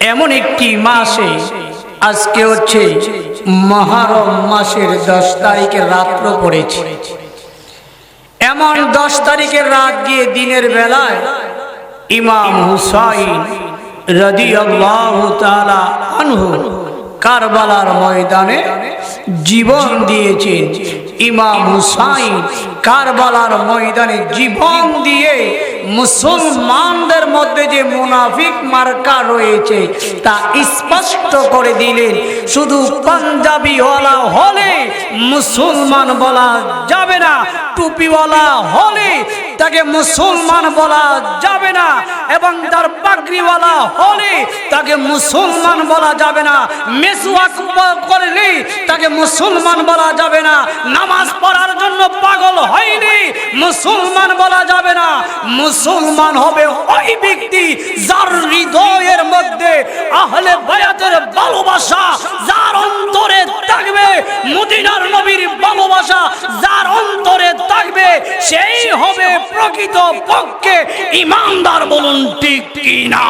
এমন একটি মাসে, আজকে হচ্ছে মহারম মাসের দশ তারিখের রাত্র পড়েছে। এমন দশ তারিখের রাত গিয়ে দিনের বেলায় ইমাম হুসাইন রদি আনহু কারবালার ময়দানে জীবন দিয়েছেন। ইমাম হুসাইন কারবালার ময়দানে জীবন দিয়ে মুসলমানদের মধ্যে যে মুনাফিক মার্কা রয়েছে, তা স্পষ্ট করে দিলেন, শুধু পাঞ্জাবিওয়ালা হলে মুসলমান বলা যাবে না, টুপিওয়ালা হলে তাকে মুসলমান বলা যাবে না, এবং তার পাগড়িওয়ালা হলে তাকে মুসলমান বলা যাবে না, মেসওয়াক করলে তাকে মুসলমান বলা যাবে না, নামাজ পড়ার জন্য পাগল হয়নি, মুসলমান বলা যাবে না। মুসলমান হবে ওই ব্যক্তি যার হৃদয়ের মধ্যে আহলে বায়াতের ভালোবাসা, যার অন্তরে থাকবে মদিনার নবীর ভালোবাসা, যার অন্তরে থাকবে সেই হবে প্রকৃত পক্ষে ইমানদার বলুন ঠিক কিনা।